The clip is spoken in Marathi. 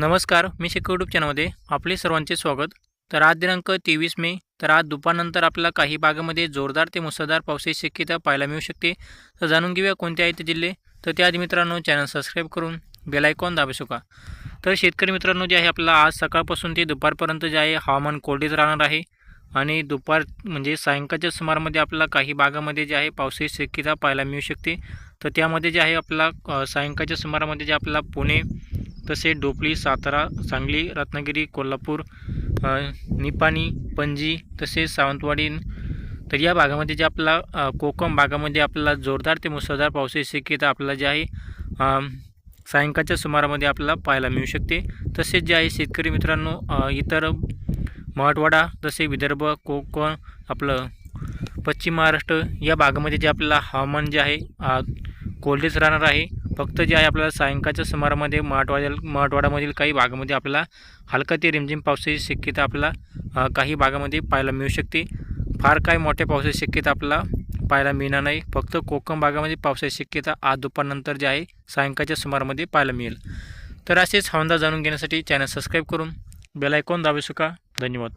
नमस्कार मी शिक यूट्यूब चॅनलमध्ये आपले सर्वांचे स्वागत. तर आज दिनांक तेवीस मे तर आज दुपारनंतर आपल्याला काही भागामध्ये जोरदार ते मुसळधार पावसाची शक्यता पाहायला मिळू शकते. तर जाणून घेऊया कोणते आहेत ते जिल्हे. तर त्याआधी मित्रांनो चॅनल सबस्क्राईब करून बेलायकॉन दाबू शका तर शेतकरी मित्रांनो जे आहे आपल्याला आज सकाळपासून ते दुपारपर्यंत जे आहे हवामान कोरडेच राहणार आहे. आणि दुपार म्हणजे सायंकाळच्या सुमारामध्ये आपल्याला काही भागामध्ये जे आहे पावसाची शक्यता पाहायला मिळू शकते. तर त्यामध्ये जे आहे आपला सायंकाळच्या सुमारामध्ये जे आपल्याला पुणे तसे डोपली सातारा सांगली रत्नागिरी कोल्हापूर निपाणी पणजी तसेच सावंतवाडी तर या भागामध्ये जे आपला कोकम भागामध्ये आपल्याला जोरदार ते मुसळधार पावसाची शक्यता आपल्याला जे आहे सायंकाळच्या सुमारामध्ये आपल्याला पाहायला मिळू शकते. तसेच जे आहे शेतकरी मित्रांनो इतर मराठवाडा तसे विदर्भ कोकण आपलं पश्चिम महाराष्ट्र या भागामध्ये जे आपल्याला हवामान जे आहे कोरडेच कोल्डेच राहणार आहे. फक्त जे आहे आपल्याला सायंकाळच्या सुमारामध्ये मराठवाड्या मराठवाड्यामधील काही भागामध्ये आपल्याला हलका ते रिमझिम पावसाची शक्यता आपल्याला काही भागामध्ये पाहायला मिळू शकते. फार काय मोठ्या पावसाची शक्यता आपल्याला पाहायला मिळणार नाही. फक्त कोकण भागामध्ये पावसाची शक्यता आज दुपारनंतर जे आहे सायंकाळच्या सुमारामध्ये पाहायला मिळेल. तर असेच हवंदा जाणून घेण्यासाठी चॅनल सबस्क्राईब करून बेलायकॉन दाबू शका धन्यवाद.